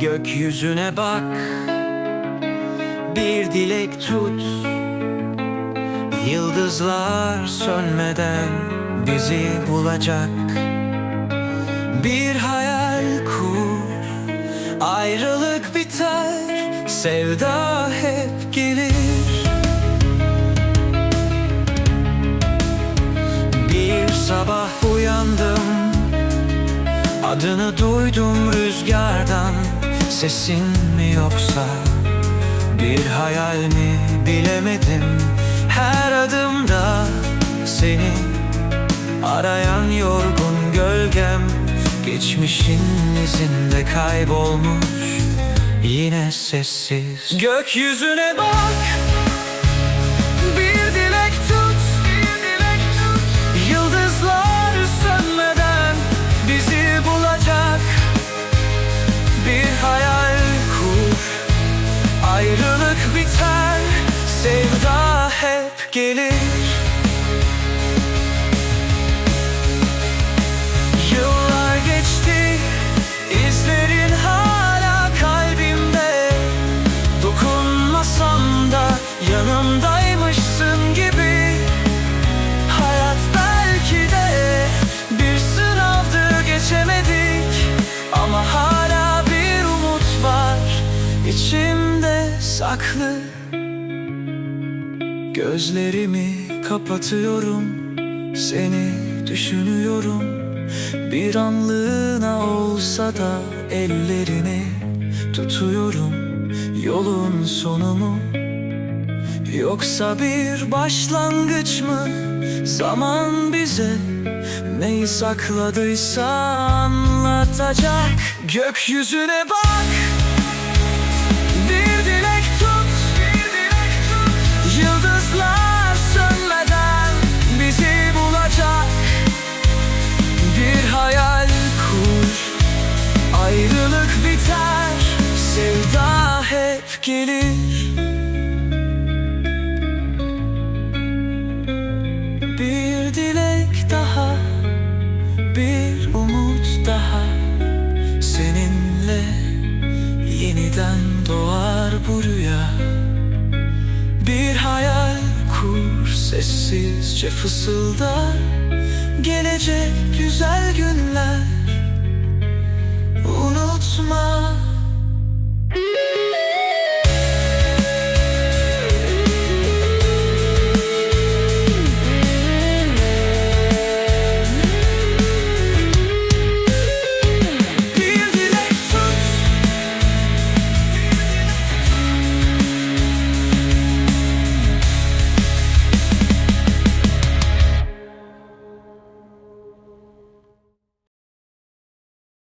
Gökyüzüne bak. Bir dilek tut. Yıldızlar sönmeden bizi bulacak. Bir hayal kur. Ayrılık biter. Sevda hep gelir. Bir sabah uyandım. Adını duydum rüzgardan Sesin mi yoksa? Bir hayal mi bilemedim. Her adımda seni Arayan yorgun gölgem. Geçmişin izinde kaybolmuş Yine sessiz. Gökyüzüne bak hep gelir. Yıllar geçti izlerin hala kalbimde. Dokunmasam da yanımdaymışsın gibi. Hayat belki de bir sınavdı geçemedik. Ama hala bir umut var içimde saklı Gözlerimi kapatıyorum seni düşünüyorum. Bir anlığına olsa da ellerini tutuyorum. Yolun sonu mu? Yoksa bir başlangıç mı? Zaman bize Neyi sakladıysa anlatacak. Gökyüzüne bak hep gelir. Bir dilek daha Bir umut daha. Seninle Yeniden doğar bu rüya. Bir hayal kur Sessizce fısıldar. Gelecek güzel günler